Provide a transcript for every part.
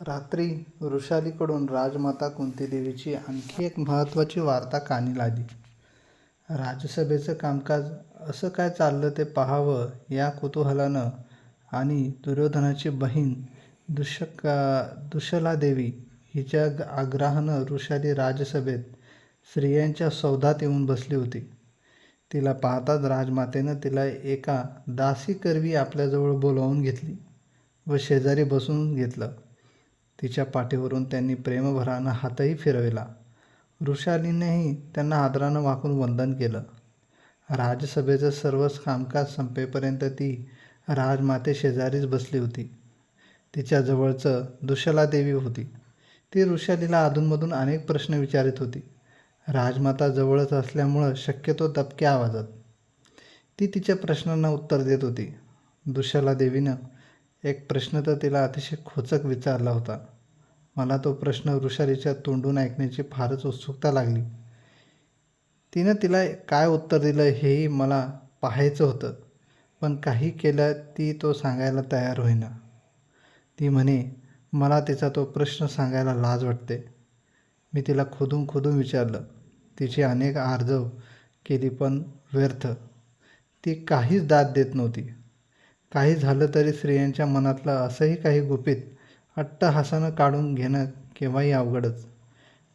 रात्री वृषालीकडून राजमाता कुंतीदेवीची आणखी एक महत्त्वाची वार्ता कानी लागली. राजसभेचं कामकाज असं काय चाललं ते पाहावं या कुतूहलानं आणि दुर्योधनाची बहीण दुःशलादेवी हिच्या आग्रहानं वृषाली राजसभेत स्त्रियांच्या सौदात येऊन बसली होती. तिला पाहताच राजमातेनं तिला एका दासी करवी आपल्याजवळ बोलावून घेतली व शेजारी बसून घेतलं. तिच्या पाठीवरून त्यांनी प्रेमभरानं हातही फिरविला. वृषालीनेही त्यांना आदरानं वाकून वंदन केलं. राजसभेचं सर्वच कामकाज संपेपर्यंत ती राजमाते शेजारीच बसली होती. तिच्या दुशला देवी होती. ती ऋषालीला अधूनमधून अनेक प्रश्न विचारीत होती. राजमाता जवळच असल्यामुळं शक्यतो दबक्या आवाजात. ती तिच्या प्रश्नांना उत्तर देत होती. दुःशलादेवीनं एक प्रश्न तर तिला अतिशय खोचक विचारला होता. मला तो प्रश्न वृषालीच्या तोंडून ऐकण्याची फारच उत्सुकता लागली. तिनं तिला काय उत्तर दिलं हेही मला पाहायचं होतं. पण काही केलं ती तो सांगायला तयार होईना. ती म्हणे, मला तिचा तो प्रश्न सांगायला लाज वाटते. मी तिला खोदून खोदून विचारलं. तिची अनेक आर्जव केली पण व्यर्थ. ती काहीच दाद देत नव्हती. काही झालं तरी स्त्रियांच्या मनातलं असंही काही गुपित अट्टहासानं काढून घेणं केव्हाही अवघडच.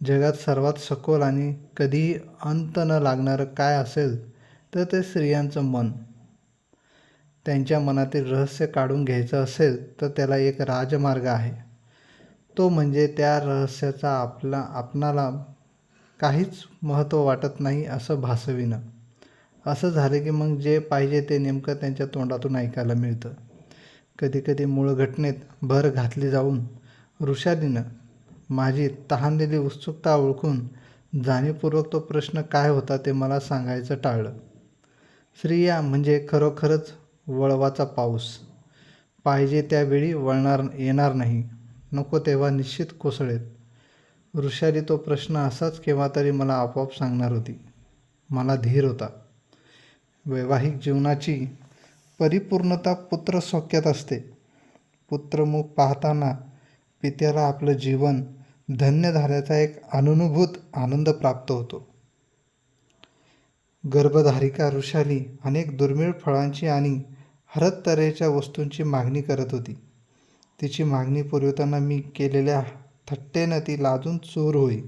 जगात सर्वात सखोल आणि कधीही अंत न लागणारं काय असेल तर ते स्त्रियांचं मन. त्यांच्या मनातील रहस्य काढून घ्यायचं असेल तर त्याला एक राजमार्ग आहे. तो म्हणजे त्या रहस्याचा आपला आपणाला काहीच महत्त्व वाटत नाही असं भासविणं. असं झालं की मग जे पाहिजे ते नेमकं त्यांच्या तोंडातून ऐकायला मिळतं. कधीकधी मूळ घटनेत भर घातली जाऊन वृषालीनं माझी तहानलेली उत्सुकता ओळखून जाणीवपूर्वक तो प्रश्न काय होता ते मला सांगायचं टाळलं. स्त्रिया म्हणजे खरोखरच वळवाचा पाऊस. पाहिजे त्यावेळी वळणार येणार नाही. नको तेव्हा निश्चित कोसळेत ऋषाली तो प्रश्न असाच केव्हा तरी मला आपोआप सांगणार होती. मला धीर होता. वैवाहिक जीवनाची परिपूर्णता पुत्र पुत्रसौख्यात असते. पुत्रमुख पाहताना पित्याला आपलं जीवन धन्य झाल्याचा एक अननुभूत आनंद प्राप्त होतो. गर्भधारिका ऋषाली अनेक दुर्मिळ फळांची आणि हरत तऱ्हेच्या वस्तूंची मागणी करत होती. तिची मागणी पुरवताना मी केलेल्या थट्टेनं ती लाजून चूर होई.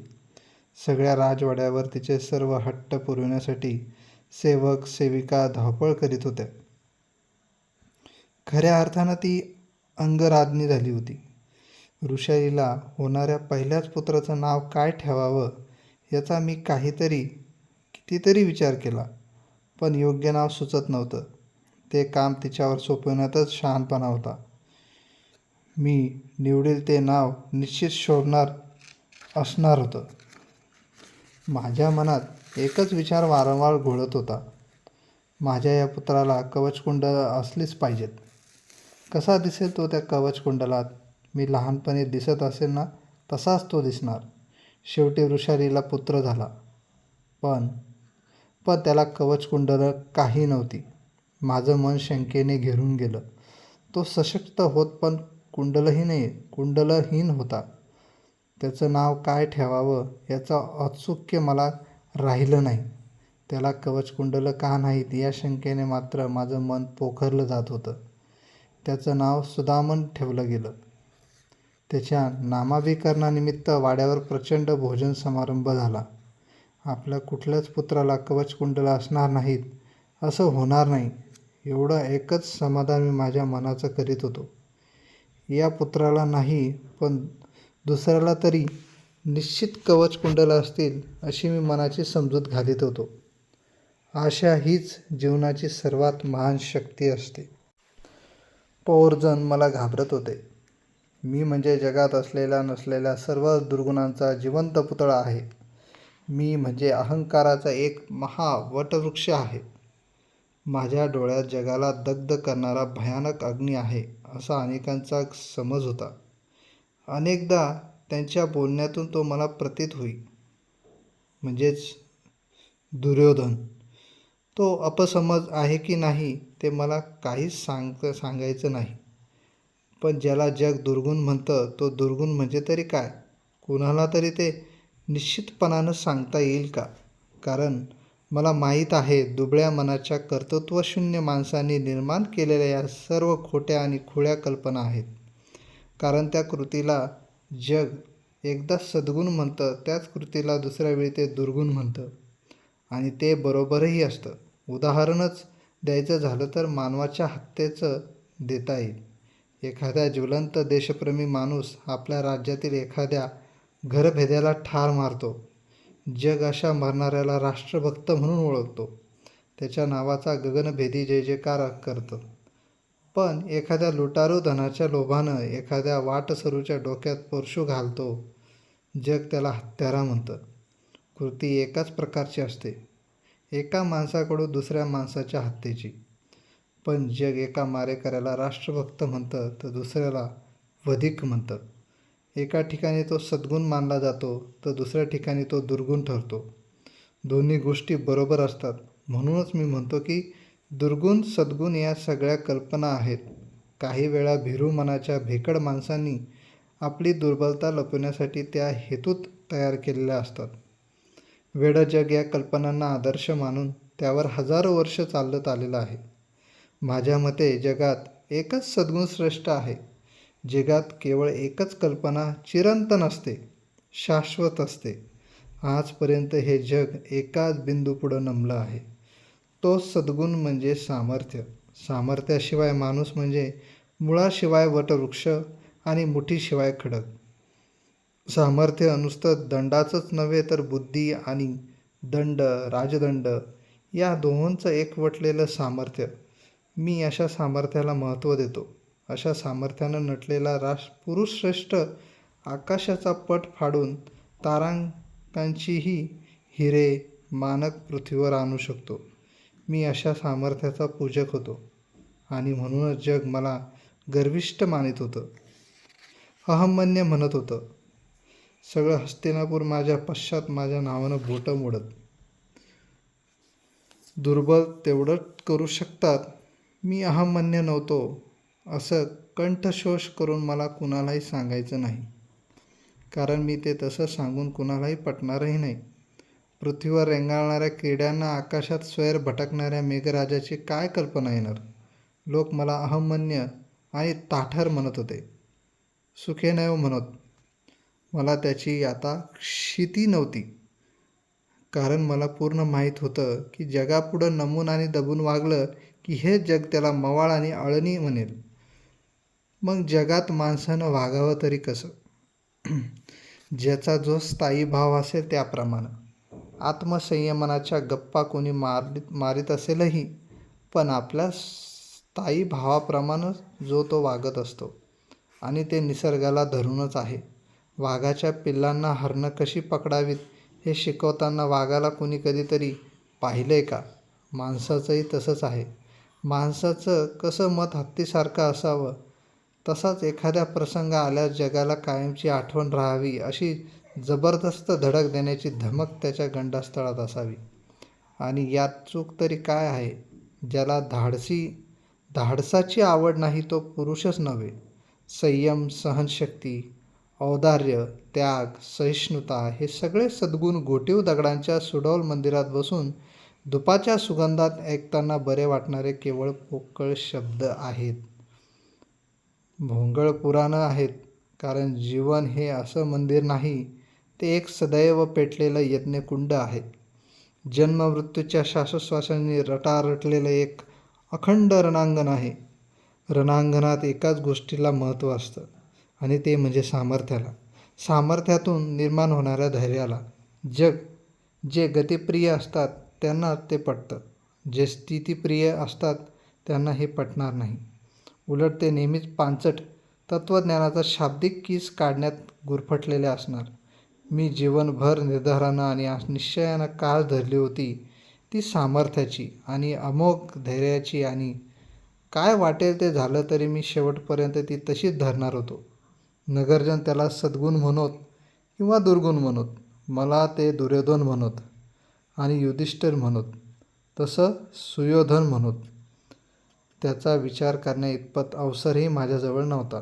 सगळ्या राजवाड्यावर तिचे सर्व हट्ट पुरविण्यासाठी सेवक सेविका धावपळ करीत होत्या. खऱ्या अर्थानं ती अंगराज्ञी झाली होती. ऋषाईला होणाऱ्या पहिल्याच पुत्राचं नाव काय ठेवावं याचा मी काहीतरी कितीतरी विचार केला. पण योग्य नाव सुचत नव्हतं. ते काम तिच्यावर सोपवण्यातच शहाणपणा होता. मी निवडील ते नाव निश्चित शोभणार असणार होतं. माझ्या मनात एकच विचार वारंवार घोळत होता. माझ्या या पुत्राला कवचकुंड असलीच पाहिजेत. कसा दिसेल तो त्या कवचकुंडलात? मी लहानपणी दिसत असेल ना तसाच तो दिसणार. शेवटी ऋषारीला पुत्र झाला. पण पण त्याला कवचकुंडलं काही नव्हती. माझं मन शंकेने घेरून गेलं. तो सशक्त होत पण कुंडलही नाही कुंडलहीन होता. त्याचं नाव काय ठेवावं याचं औत्सुक्य मला राहिलं नाही. त्याला कवचकुंडलं का नाहीत या शंकेने मात्र माझं मन पोखरलं जात होतं. त्याचं नाव सुदामन ठेवलं गेलं. त्याच्या नामाभिकरणानिमित्त वाड्यावर प्रचंड भोजन समारंभ झाला. आपल्या कुठल्याच पुत्राला कवचकुंडलं असणार नाहीत असं होणार नाही एवढं एकच समाधान मी माझ्या मनाचं करीत होतो. या पुत्राला नाही पण दुसऱ्याला तरी निश्चित कवच कवचकुंडलं असतील अशी मी मनाची समजूत घालीत होतो. आशा हीच जीवनाची सर्वात महान शक्ती असते. पौर्जण मला घाबरत होते. मी म्हणजे जगात असलेल्या नसलेल्या सर्व दुर्गुणांचा जिवंत पुतळा आहे. मी म्हणजे अहंकाराचा एक महा वटवृक्ष आहे. माझ्या डोळ्यात जगाला दग्ध करणारा भयानक अग्नी आहे असा अनेकांचा समज होता. अनेकदा त्यांच्या बोलण्यातून तो मला प्रतीत होई. म्हणजेच दुर्योधन. तो अपसमज आहे की नाही ते मला काहीच सांगायचं नाही. पण ज्याला जग दुर्गुण म्हणतं तो दुर्गुण म्हणजे तरी काय कुणाला तरी ते निश्चितपणानं सांगता येईल का कारण मला माहीत आहे दुबळ्या मनाच्या कर्तृत्वशून्य माणसांनी निर्माण केलेल्या या सर्व खोट्या आणि खुळ्या कल्पना आहेत कारण त्या कृतीला जग एकदा सद्गुण म्हणतं त्याच कृतीला दुसऱ्या वेळी ते दुर्गुण म्हणतं. आणि ते बरोबरही असतं. उदाहरणच द्यायचं झालं तर मानवाच्या हत्येचं देता येईल. एखाद्या ज्वलंत देशप्रेमी माणूस आपल्या राज्यातील एखाद्या घरभेद्याला ठार मारतो. जग अशा मरणाऱ्याला राष्ट्रभक्त म्हणून ओळखतो. त्याच्या नावाचा गगनभेदी जय जयकार करतं. पण एखाद्या लुटारू धनाच्या लोभानं एखाद्या वाटसरूच्या डोक्यात परशू घालतो. जग त्याला हत्यारा म्हणतं. कृती एकाच प्रकारची असते. एका माणसाकडून दुसऱ्या माणसाच्या हत्येची. पण जग एका मारेकऱ्याला राष्ट्रभक्त म्हणतं तर दुसऱ्याला वधिक म्हणतं. एका ठिकाणी तो सद्गुण मानला जातो तर दुसऱ्या ठिकाणी तो दुर्गुण ठरतो. दोन्ही गोष्टी बरोबर असतात. म्हणूनच मी म्हणतो की दुर्गुण सद्गुण या सगळ्या कल्पना आहेत. काही वेळा भिरू मनाच्या भेकड माणसांनी आपली दुर्बलता लपवण्यासाठी त्या हेतूत तयार केलेल्या असतात. वेडं जग या कल्पनांना आदर्श मानून त्यावर हजारो वर्ष चालत आलेलं आहे. माझ्या मते जगात एकच सद्गुण श्रेष्ठ आहे. जगात केवळ एकच कल्पना चिरंतन असते शाश्वत असते. आजपर्यंत हे जग एकाच बिंदूपुढं नमलं आहे. तो सद्गुण म्हणजे सामर्थ्य. सामर्थ्याशिवाय माणूस म्हणजे मुळाशिवाय वटवृक्ष आणि मुठीशिवाय खडक. सामर्थ्य नुसतं दंडाचंच नव्हे तर बुद्धी आणि दंड राजदंड या दोहोंचं एकवटलेलं सामर्थ्य मी अशा सामर्थ्याला महत्त्व देतो. अशा सामर्थ्यानं नटलेला राष पुरुषश्रेष्ठ आकाशाचा पट फाडून तारांकांचीही हिरे मानक पृथ्वीवर आणू शकतो. मी अशा सामर्थ्याचा पूजक होतो. आणि म्हणूनच जग मला गर्विष्ट मानित होतं. अहमन्य म्हणत होतं सगळं हस्तिनापूर माझ्या पश्चात माझ्या नावानं बोटं मोडत. दुर्बल तेवढंच करू शकतात. मी अहमन्य नव्हतो. असं कंठशोष करून मला कुणालाही सांगायचं नाही. कारण मी ते तसं सांगून कुणालाही पटणारही नाही. पृथ्वीवर रेंगाळणाऱ्या किड्यांना आकाशात स्वैर भटकणाऱ्या मेघराजाची काय कल्पना येणार? लोक मला अहमन्य आणि ताठर म्हणत होते. सुखे सुखेनव म्हणत मला त्याची आता क्षिती नव्हती. कारण मला पूर्ण माहीत होतं की जगापुढं नमून आणि दबून वागलं की हे जग त्याला मवाळ आणि अळणी म्हणेल. मग जगात माणसानं वागावं तरी कसं? ज्याचा जो स्थायी भाव असेल त्याप्रमाणे. आत्मसंयमनाच्या गप्पा कोणी मारित मारित असेलही पण आपल्या स्थायी भावाप्रमाणे जो तो वागत असतो. आणि ते निसर्गाला धरूनच आहे. वाघाच्या पिल्लांना हरणं कशी पकडावीत हे शिकवताना वाघाला कुणी कधीतरी पाहिलं आहे का? माणसाचंही तसंच आहे. माणसाचं कसं मत हत्तीसारखं असावं? तसाच एखाद्या प्रसंग आल्यास जगाला कायमची आठवण राहावी अशी जबरदस्त धडक देण्याची धमक त्याच्या गंडास्थळात असावी. आणि यात चूक तरी काय आहे? ज्याला धाडसी धाडसाची आवड नाही तो पुरुषच नव्हे. संयम सहनशक्ती औदार्य त्याग सहिष्णुता हे सगळे सद्गुण गोटीव दगडांच्या सुडौल मंदिरात बसून दुपाच्या सुगंधात ऐकताना बरे वाटणारे केवळ पोकळ शब्द आहेत. भोंगळ पुराणं आहेत कारण जीवन हे असं मंदिर नाही ते एक सदैव पेटलेलं यज्ञकुंड आहे. जन्ममृत्यूच्या श्वासोश्वासांनी रटारटलेलं एक अखंड रणांगण आहे. रणांगणात एकाच गोष्टीला महत्त्व असतं आणि ते म्हणजे सामर्थ्याला. सामर्थ्यातून निर्माण होणाऱ्या धैर्याला. जग जे गतिप्रिय असतात त्यांना ते पटतं. जे स्थितीप्रिय असतात त्यांना हे पटणार नाही. उलट ते नेहमीच पांचट तत्त्वज्ञानाचा शाब्दिक कीस काढण्यात गुरफटलेले असणार. मी जीवनभर निर्धारानं आणि निश्चयानं काळ धरली होती ती सामर्थ्याची आणि अमोघ धैर्याची आणि काय वाटेल ते झालं तरी मी शेवटपर्यंत ती तशीच धरणार होतो. नगरजन त्याला सद्गुण म्हणत किंवा दुर्गुण म्हणत मला ते दुर्योधन म्हणत आणि युधिष्ठिर म्हणत तसं सुयोधन म्हणत. त्याचा विचार करण्या इतपत अवसरही माझ्याजवळ नव्हता.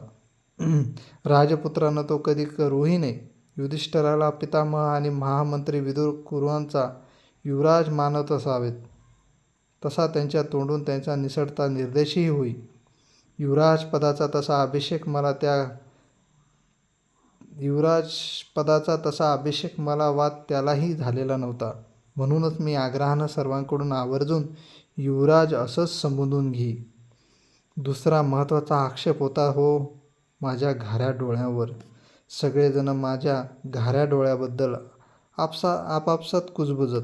राजपुत्रानं तो कधी करूही नये. युधिष्ठिराला पितामह आणि महामंत्री विदुर कुरुवांचा युवराज मानत असावेत. तसा त्यांच्या तोंडून त्यांचा निसटता निर्देशही होई. युवराज पदाचा तसा अभिषेक मला त्या युवराज पदाचा तसा अभिषेक मला वाद त्यालाही झालेला नव्हता. म्हणूनच मी आग्रहानं सर्वांकडून आवर्जून युवराज असंच संबोधून घे. दुसरा महत्त्वाचा आक्षेप होता हो माझ्या घाऱ्या डोळ्यावर. सगळेजणं माझ्या घाऱ्या डोळ्याबद्दल आपसा आपापसात कुजबुजत.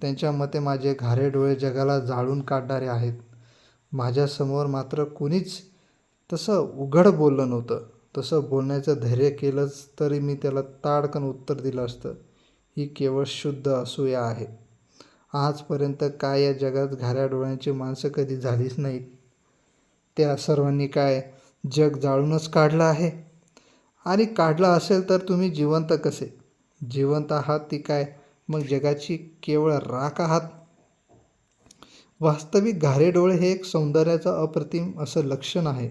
त्यांच्या मते माझे घारे डोळे जगाला जाळून काढणारे आहेत. माझ्यासमोर मात्र कुणीच तसं उघड बोललं नव्हतं. तसं बोलण्याचं धैर्य केलंच तरी मी त्याला ताडकन उत्तर दिलं असतं. ही केवळ शुद्ध असूया आहे. आजपर्यंत काय या जगात घाऱ्या डोळ्यांची माणसं कधी झालीच नाहीत. त्या सर्वांनी काय जग जाळूनच काढलं आहे? आणि काढलं असेल तर तुम्ही जिवंत कसे? जिवंत आहात ती काय? मग जगाची केवळ राख आहात? वास्तविक घारे डोळे हे एक सौंदर्याचं अप्रतिम असं लक्षण आहे.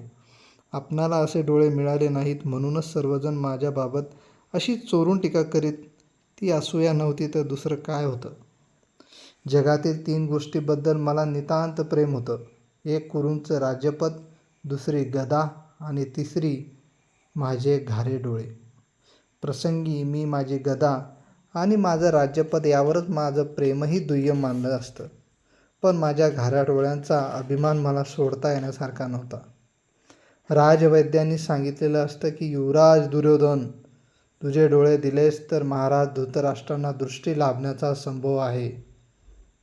आपणाला असे डोळे मिळाले नाहीत म्हणूनच सर्वजण माझ्याबाबत अशी चोरून टीका करीत ती असूया नव्हती तर दुसरं काय होतं? जगातील तीन गोष्टीबद्दल मला नितांत प्रेम होतं. एक कुरूंचं राज्यपद दुसरी गदा आणि तिसरी माझे घारे डोळे. प्रसंगी मी माझी गदा आणि माझं राज्यपद यावरच माझं प्रेमही दुय्यम मानलं असतं. पण माझ्या घाऱ्या डोळ्यांचा अभिमान मला सोडता येण्यासारखा नव्हता. राजवैद्यांनी सांगितलेलं असतं की युवराज दुर्योधन तुझे डोळे दिलेस तर महाराज धृतराष्ट्रांना दृष्टी लाभण्याचा संभव आहे.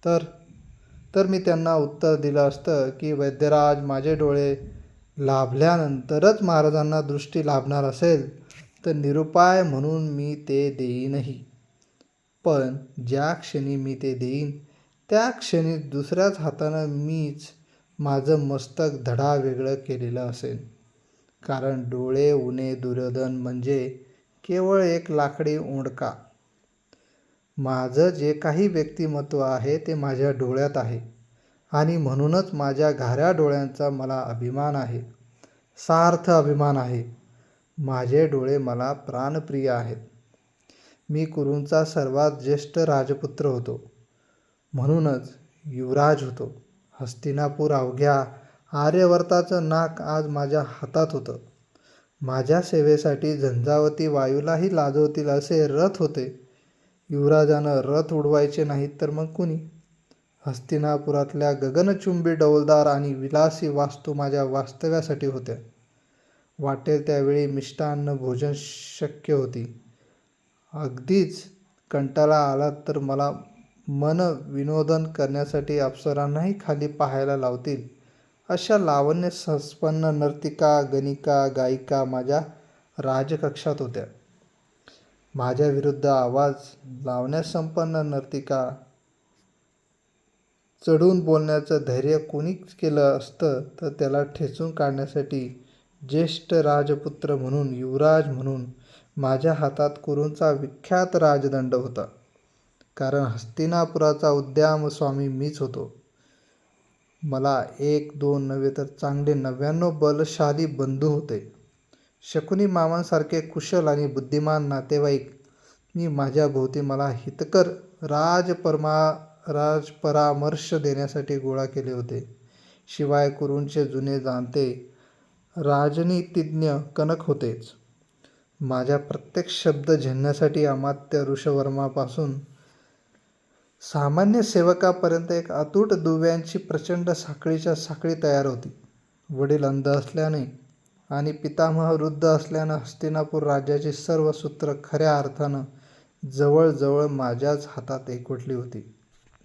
तर तर मी त्यांना उत्तर दिलं असतं की वैद्यराज माझे डोळे लाभल्यानंतरच महाराजांना दृष्टी लाभणार असेल तर निरुपाय म्हणून मी ते देईनही पण ज्या क्षणी मी ते देईन त्या क्षणी दुसऱ्याच हातानं मीच माझं मस्तक धडा वेगळं केलेलं असेल कारण डोळे उणे दुर्योधन म्हणजे केवळ एक लाकडी ओंडका. माझं जे काही व्यक्तिमत्व आहे ते माझ्या डोळ्यात आहे. आणि म्हणूनच माझ्या घाऱ्या डोळ्यांचा मला अभिमान आहे. सार्थ अभिमान आहे. माझे डोळे मला प्राणप्रिय आहेत. मी कुरूंचा सर्वात ज्येष्ठ राजपुत्र होतो. म्हणूनच युवराज होतो. हस्तिनापूर अवघ्या आर्यवर्ताचं नाक आज माझ्या हातात होतं. माझ्या सेवेसाठी झंझावती वायूलाही लाजवतील असे रथ होते. युवराजानं रथ उडवायचे नाहीत तर मग कुणी? हस्तिनापुरातल्या गगनचुंबी डौलदार आणि विलासी वास्तू माझ्या वास्तव्यासाठी होत्या वाटेल त्यावेळी मिष्टान्न भोजन शक्य होती. अगदीच कंटाळा आला तर मला मन विनोदन करण्यासाठी अप्सरांनाही खाली पाहायला लावतील. अशा लावण्य संपन्न नर्तिका गणिका गायिका माझ्या राजकक्षात होत्या. माझ्या विरुद्ध आवाज लावण्यासंपन्न नर्तिका चढून बोलण्याचं धैर्य कोणीच केलं असतं तर त्याला ठेचून काढण्यासाठी ज्येष्ठ राजपुत्र म्हणून युवराज म्हणून माझ्या हातात कुरूंचा विख्यात राजदंड होता. कारण हस्तिनापुराचा उद्याम स्वामी मीच होतो. मला एक दोन नव्हे तर चांगले नव्याण्णव बलशाली बंधू होते. शकुनी मामांसारखे कुशल आणि बुद्धिमान नातेवाईक मी माझ्या भोवती मला हितकर राजपरमा राजपरामर्श देण्यासाठी गोळा केले होते. शिवाय कुरूंचे जुने जाणते राजनीतिज्ञ कनक होतेच. माझ्या प्रत्येक शब्द झेलण्यासाठी अमात्य ऋषवर्मापासून सामान्य सेवकापर्यंत एक अतूट दुव्यांची प्रचंड साखळीच्या साखळी तयार होती. वडील अंध असल्याने आणि पितामह वृद्ध असल्यानं हस्तिनापूर राज्याची सर्व सूत्र खऱ्या अर्थानं जवळजवळ माझ्याच हातात एकवटली होती.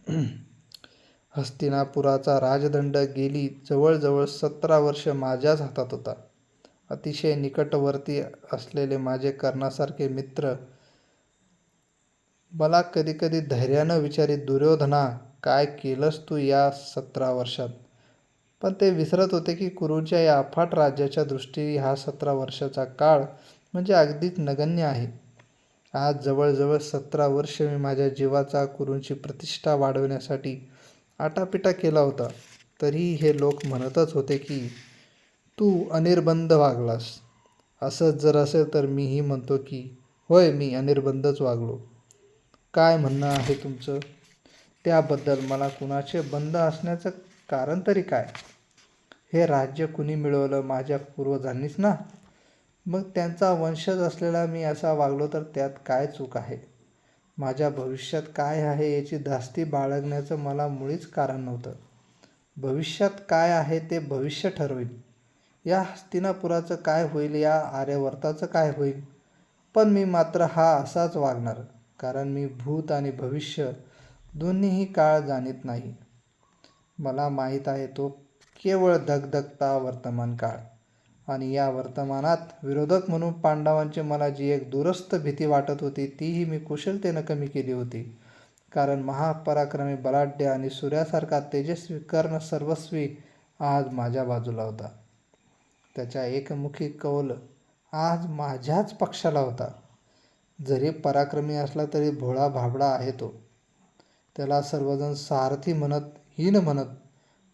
हस्तिनापुराचा राजदंड गेली जवळजवळ सतरा वर्ष माझ्याच हातात होता. अतिशय निकटवर्ती असलेले माझे कर्णासारखे मित्र मला कधीकधी धैर्यानं विचारीत दुर्योधना काय केलंस तू या सतरा वर्षात? पण ते विसरत होते की कुरूच्या या अफाट राज्याच्या दृष्टीने हा सतरा वर्षाचा काळ म्हणजे अगदीच नगण्य आहे. आज जवळजवळ सतरा वर्ष मी माझ्या जीवाचा कुरूंची प्रतिष्ठा वाढवण्यासाठी आटापिटा केला होता. तरीही हे लोक म्हणतच होते की तू अनिर्बंध वागलास. असंच जर असेल तर मीही म्हणतो की होय मी अनिर्बंधच वागलो. काय म्हणणं आहे तुमचं? त्याबद्दल मला कुणाचे बंध असण्याचं कारण तरी काय? हे राज्य कुणी मिळवलं माझ्या पूर्वजांनीच ना? मग त्यांचा वंशज असलेला मी असा वागलो तर त्यात काय चूक आहे? माझ्या भविष्यात काय आहे याची धास्ती बाळगण्याचं मला मुळीच कारण नव्हतं. भविष्यात काय आहे ते भविष्य ठरवेल या हस्तिनापुराचं काय होईल या आर्यवर्ताचं काय होईल? पण मी मात्र हा असाच वागणार कारण मी भूत आणि भविष्य दोन्हीही काळ जाणीत नाही. मला माहीत आहे तो केवळ धगधगता वर्तमान काळ आणि या वर्तमानात विरोधक म्हणून पांडवांची मला जी एक दुरस्त भीती वाटत होती तीही मी कुशलतेनं कमी केली होती. कारण महापराक्रमी बलाढ्य आणि सूर्यासारखा तेजस्वी कर्ण सर्वस्वी आज माझ्या बाजूला होता. त्याच्या एकमुखी कौल आज माझ्याच पक्षाला होता. जरी पराक्रमी असला तरी भोळा भाबडा आहे तो. त्याला सर्वजण सारथी म्हणत हीन म्हणत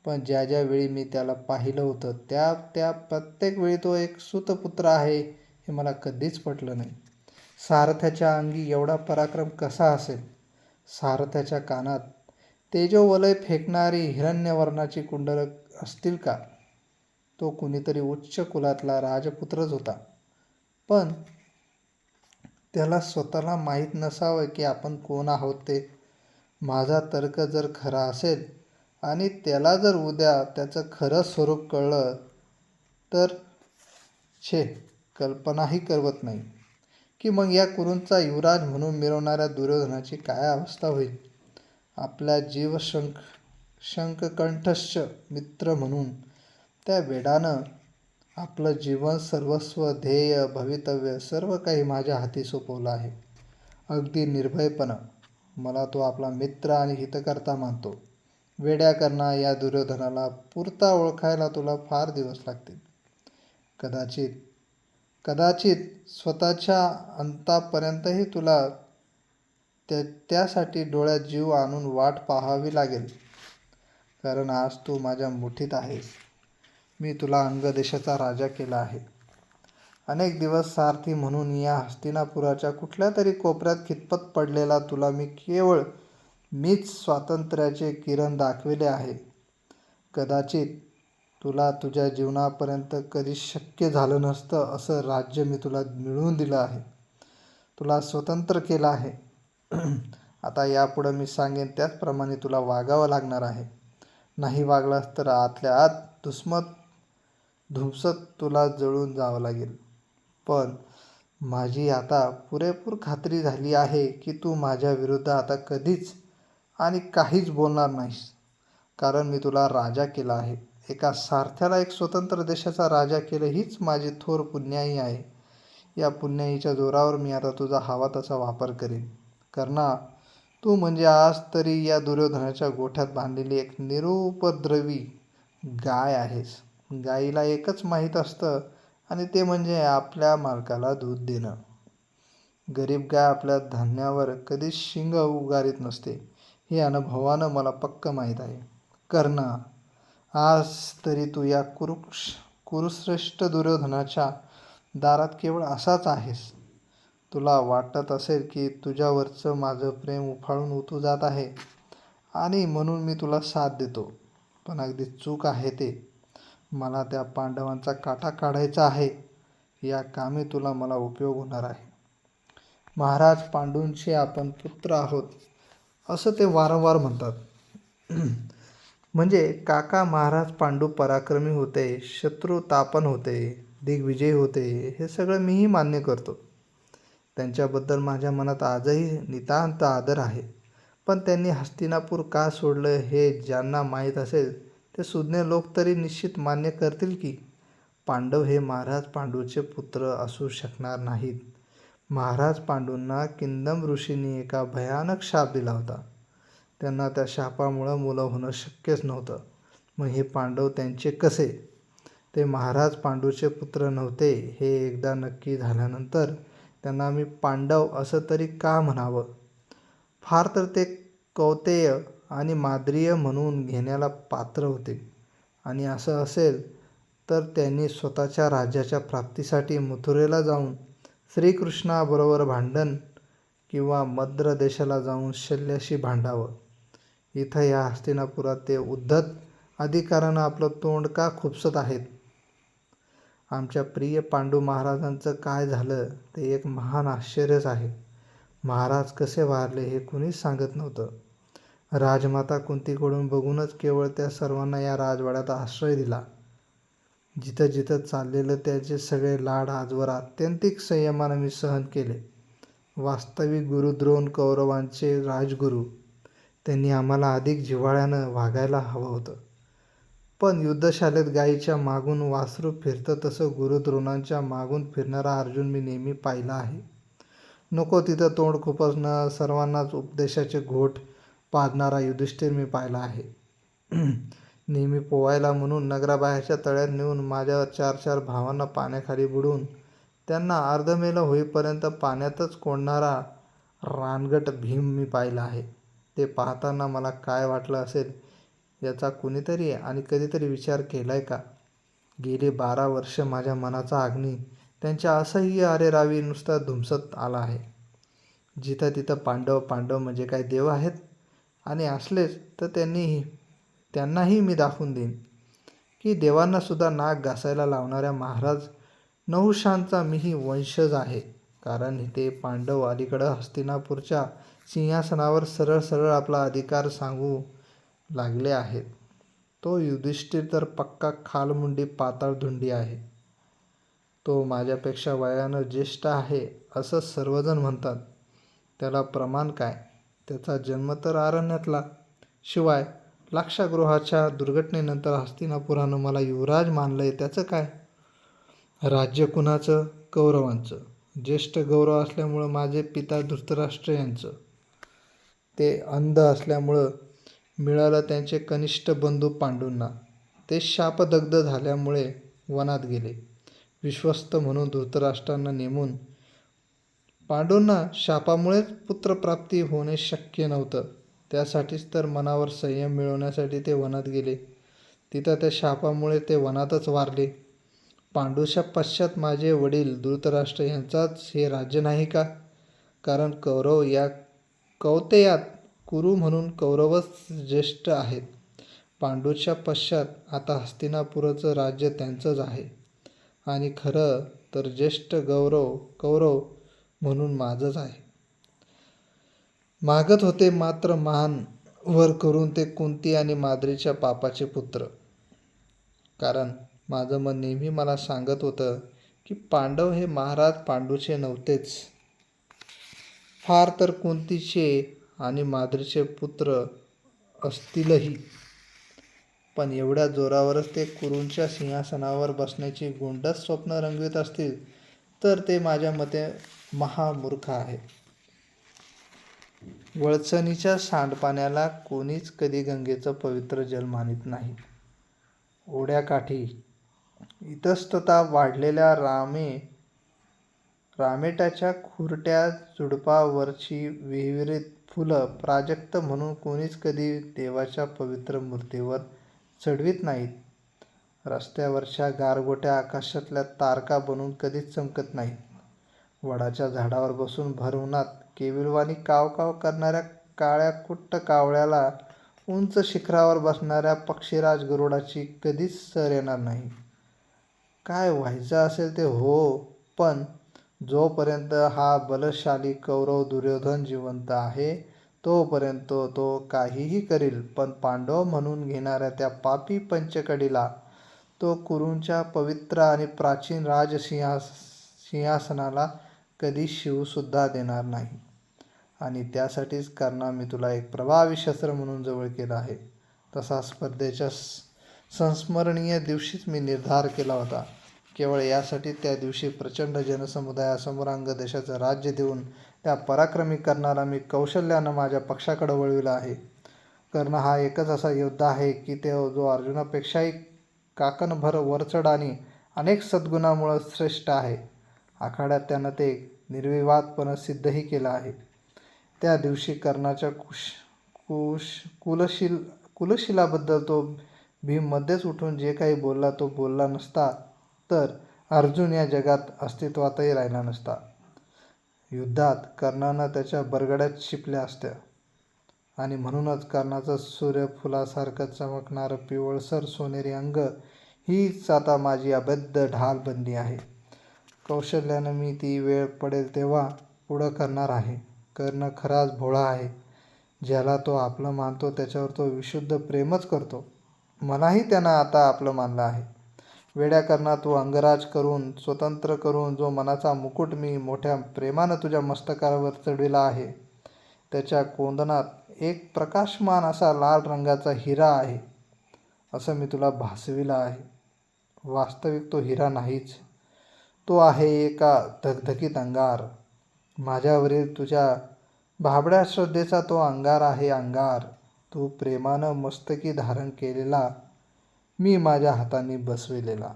पण ज्या ज्या वेळी मी त्याला पाहिलं होतं त्या त्या प्रत्येक वेळी तो एक सुतपुत्र आहे हे मला कधीच पटलं नाही. सारथ्याच्या अंगी एवढा पराक्रम कसा असेल? सारथ्याच्या कानात तेजोवलय फेकणारी हिरण्यवर्णाची कुंडल असतील का? तो कुणीतरी उच्च कुलातला राजपुत्रच होता. पण त्याला स्वतःला माहीत नसावं की आपण कोण आहोत ते. माझा तर्क जर खरा असेल आणि त्याला जर उद्या त्याचं खरं स्वरूप कळलं तर छे कल्पनाही करवत नाही. की मग या कुरूंचा युवराज म्हणून मिरवणाऱ्या दुर्योधनाची काय अवस्था होईल? आपल्या जीवशंक शंखकंठश्च मित्र म्हणून त्या वेडानं आपलं जीवन सर्वस्व ध्येय भवितव्य सर्व काही माझ्या हाती सोपवलं आहे. अगदी निर्भयपणा मला तो आपला मित्र आणि हितकर्ता मानतो. वेड्या करणा या दुर्योधनाला पुरता ओळखायला तुला फार दिवस लागतील. कदाचित कदाचित स्वतःच्या अंतापर्यंतही तुला त्या त्यासाठी डोळ्यात जीव आणून वाट पाहावी लागेल. कारण आज तू माझ्या मुठीत आहेस. मी तुला अंगदेशाचा राजा केला आहे. अनेक दिवस सारथी म्हणून या हस्तिनापुराच्या कुठल्या तरी कोपऱ्यात खितपत पडलेला तुला मी केवळ मीच स्वातंत्र्याचे किरण दाखविले आहे. कदाचित तुला तुझ्या जीवनापर्यंत कधी शक्य झालं नसतं असं राज्य मी तुला मिळवून दिलं आहे. तुला स्वतंत्र केलं आहे. आता यापुढं मी सांगेन त्याचप्रमाणे तुला वागावं लागणार आहे. नाही वागलास तर आतल्या आत दुस्मत धुमसत तुला जळून जावं लागेल. पण माझी आता पुरेपूर खात्री झाली आहे की तू माझ्या विरुद्ध आता कधीच आणि काहीच बोलणार नाहीस. कारण मी तुला राजा केला आहे. एका सारथ्याला एक स्वतंत्र देशाचा राजा केलं हीच माझी थोर पुण्याई आहे. या पुण्याईच्या जोरावर मी आता तुझा हवा तसा वापर करेन. करणा तू म्हणजे आज तरी या दुर्योधनाच्या गोठ्यात बांधलेली एक निरुपद्रवी गाय आहेस. गाईला एकच माहीत असतं आणि ते म्हणजे आपल्या मालकाला दूध देणं. गरीब गाय आपल्या धान्यावर कधीच शिंग उगारीत नसते. हे अनुभवानं मला पक्क माहीत आहे. कर्ण आज तरी तू या कुरुक्ष कुरुश्रेष्ठ दुर्योधनाच्या दारात केवळ असाच आहेस. तुला वाटत असेल की तुझ्यावरचं माझं प्रेम उफाळून उतू जात आहे आणि म्हणून मी तुला साथ देतो. पण अगदी चूक आहे ते. मला त्या पांडवांचा काटा काढायचा आहे. या कामी तुला मला उपयोग होणार आहे. महाराज पांडूंचे आपण पुत्र आहोत. असं ते वारंवार म्हणतात. म्हणजे काका महाराज पांडू पराक्रमी होते शत्रू तापन होते दिग्विजयी होते हे सगळं मीही मान्य करतो. त्यांच्याबद्दल माझ्या मनात आजही नितांत आदर आहे. पण त्यांनी हस्तिनापूर का सोडलं हे ज्यांना माहीत असेल ते सुज्ञ लोक तरी निश्चित मान्य करतील की पांडव हे महाराज पांडूचे पुत्र असू शकणार नाहीत. महाराज पांडूंना किंदम ऋषींनी एका भयानक शाप दिला होता. त्यांना त्या शापामुळं मुलं होणं शक्यच नव्हतं. मग हे पांडव त्यांचे कसे? ते महाराज पांडूचे पुत्र नव्हते. हे एकदा नक्की झाल्यानंतर त्यांना मी पांडव असं तरी का म्हणावं? फार तर ते कौतेय आणि माद्रीय म्हणून घेण्याला पात्र होते. आणि असं असेल तर त्यांनी स्वतःच्या राज्याच्या प्राप्तीसाठी मथुरेला जाऊन श्रीकृष्णाबरोबर भांडण किंवा मद्र देशाला जाऊन शल्याशी भांडावं. इथं या हस्तिनापुरात ते उद्धत अधिकारानं आपलं तोंड का खुपसत आहेत? आमच्या प्रिय पांडू महाराजांचं काय झालं ते एक महान आश्चर्यच आहे. महाराज कसे वारले हे कुणीच सांगत नव्हतं. राजमाता कुंतीकडून बघूनच केवळ त्या सर्वांना या राजवाड्यात आश्रय दिला. जिथं जिथं चाललेलं त्याचे सगळे लाड आजवर आत्यंतिक संयमानं मी सहन केले. वास्तविक गुरुद्रोण कौरवांचे राजगुरू त्यांनी आम्हाला अधिक जिव्हाळ्यानं वागायला हवं होतं. पण युद्धशालेत गायीच्या मागून वासरू फिरतं तसं गुरुद्रोणांच्या मागून फिरणारा अर्जुन मी नेहमी पाहिला आहे. नको तिथं तोंड खुपसणं सर्वांनाच उपदेशाचे घोट पाजणारा युधिष्ठिर मी पाहिला आहे. नेहमी पोवायला म्हणून नगराबाहेरच्या तळ्यात नेऊन माझ्या चार चार भावांना पाण्याखाली बुडवून त्यांना अर्धमेलं होईपर्यंत पाण्यातच कोंडणारा रानगट भीम मी पाहिला आहे. ते पाहताना मला काय वाटलं असेल याचा कुणीतरी आणि कधीतरी विचार केलाय का? गेले बारा वर्ष माझ्या मनाचा अग्नी त्यांच्या असह्य अरेरावी नुसता धुमसत आला आहे. जिथं तिथं पांडव पांडव म्हणजे काय देव आहेत? आणि असलेच तर त्यांनीही त्यांनाही मी दाखवून देईन. की देवांनासुद्धा नाक घासायला लावणाऱ्या महाराज नहुशांचा मीही वंशज आहे. कारण ते पांडव अलीकडं हस्तिनापूरच्या सिंहासनावर सरळ सरळ आपला अधिकार सांगू लागले आहेत. तो युधिष्ठिर तर पक्का खालमुंडी पाताळधुंडी आहे. तो माझ्यापेक्षा वयानं ज्येष्ठ आहे असं सर्वजण म्हणतात. त्याला प्रमाण काय? त्याचा जन्म तर आरण्यातला. शिवाय लाक्षागृहाच्या दुर्घटनेनंतर हस्तिनापुरानं मला युवराज मानलंय त्याचं काय? राज्य कुणाचं? कौरवांचं. ज्येष्ठ गौरव असल्यामुळं माझे पिता धृतराष्ट्र यांचं. ते अंध असल्यामुळं मिळालं त्यांचे कनिष्ठ बंधू पांडूंना. ते शापदग्ध झाल्यामुळे वनात गेले. विश्वस्त म्हणून धृतराष्ट्रांना नेमून पांडूंना शापामुळेच पुत्रप्राप्ती होणे शक्य नव्हतं. त्यासाठीच तर मनावर संयम मिळवण्यासाठी ते वनात गेले. तिथं त्या शापामुळे ते वनातच वारले. पांडूच्या पश्चात माझे वडील धृतराष्ट्र यांचाच हे राज्य नाही का? कारण कौरव या कौतेयात कुरु म्हणून कौरवच ज्येष्ठ आहेत. पांडूच्या पश्चात आता हस्तिनापुराचं राज्य त्यांचंच आहे. आणि खरं तर ज्येष्ठ गौरव कौरव म्हणून माझंच आहे. मागत होते मात्र महान वर करून ते कुंती आणि माद्रीच्या पापाचे पुत्र. कारण माझं मन नेहमी मला सांगत होतं की पांडव हे महाराज पांडूचे नव्हतेच. फार तर कुंतीचे आणि माद्रीचे पुत्र असतीलही. पण एवढ्या जोरावरच ते कुरूंच्या सिंहासनावर बसण्याची गुंडच स्वप्न रंगवीत असतील तर ते माझ्या मते महामूर्ख आहे. वळचणीच्या सांडपाण्याला कोणीच कधी गंगेचं पवित्र जल मानित नाही. ओढ्याकाठी इतस्तता वाढलेल्या रामे रामेटाच्या खुरट्या झुडपावरची विहिरीत फुलं प्राजक्त म्हणून कोणीच कधी देवाच्या पवित्र मूर्तीवर चढवीत नाहीत. रस्त्यावरच्या गारगोट्या आकाशातल्या तारका बनून कधीच चमकत नाहीत. वडाच्या झाडावर बसून भर उन्हात केविलवाणी कावकाव करणाऱ्या काळ्या कुट्ट कावळ्याला उंच शिखरावर बसणाऱ्या पक्षीराज गरुडाची कधीच सर येणार नाही. काय व्हायचं असेल ते हो पण जोपर्यंत हा बलशाली कौरव दुर्योधन जिवंत आहे तोपर्यंत तो काहीही करील पण पांडव म्हणून घेणाऱ्या त्या पापी पंचकडीला तो कुरूंच्या पवित्र आणि प्राचीन राजसिंहास सिंहासनाला कधी शिवसुद्धा देणार नाही. आणि त्यासाठीच कारण मी तुला एक प्रभावी शस्त्र म्हणून जवळ केलं आहे. तसा स्पर्धेच्या संस्मरणीय दिवशीच मी निर्धार केला होता. केवळ यासाठी त्या दिवशी प्रचंड जनसमुदायासमोर अंग देशाचं राज्य देऊन त्या पराक्रमी कर्णाला मी कौशल्यानं माझ्या पक्षाकडे वळविला आहे. कर्ण हा एकच असा योद्धा आहे की ते जो अर्जुनापेक्षाही काकणभर वरचढ आणि अनेक सद्गुणामुळं श्रेष्ठ आहे. आखाड्यात त्यानं ते निर्विवादपणे सिद्धही केलं आहे. त्या दिवशी कर्णाच्या कुश कुश कुलशील कुलशिलाबद्दल तो भीम मध्येच उठून जे काही बोलला तो बोलला नसता तर अर्जुन या जगात अस्तित्वातही राहिला नसता. युद्धात कर्णानं त्याच्या बरगड्यात शिपल्या असत्या आणि म्हणूनच कर्णाचं सूर्यफुलासारखं चमकणारं पिवळसर सोनेरी अंग हीच आता माझी अबद्ध ढालबंदी आहे. कौशल्यानं मी ती वेळ पडेल तेव्हा पुढं करणार आहे. कर्ण खराच भोळा आहे. ज्याला तो आपलं मानतो त्याच्यावर तो विशुद्ध प्रेमच करतो. मलाही त्यानं आता आपलं मानलं आहे. वेड्या कर्णा तू अंगराज करून स्वतंत्र करून जो मनाचा मुकुट मी मोठ्या प्रेमानं तुझ्या मस्तकावर चढविला आहे त्याच्या कोंदनात एक प्रकाशमान असा लाल रंगाचा हिरा आहे असं मी तुला भासविला आहे. वास्तविक तो हिरा नाहीच. तो आहे एका धकधकीत अंगार. माझ्यावरील तुझ्या भाबड्या श्रद्धेचा तो अंगार आहे अंगार. तू प्रेमानं मस्तकी धारण केलेला. मी माझ्या हातांनी बसविलेला.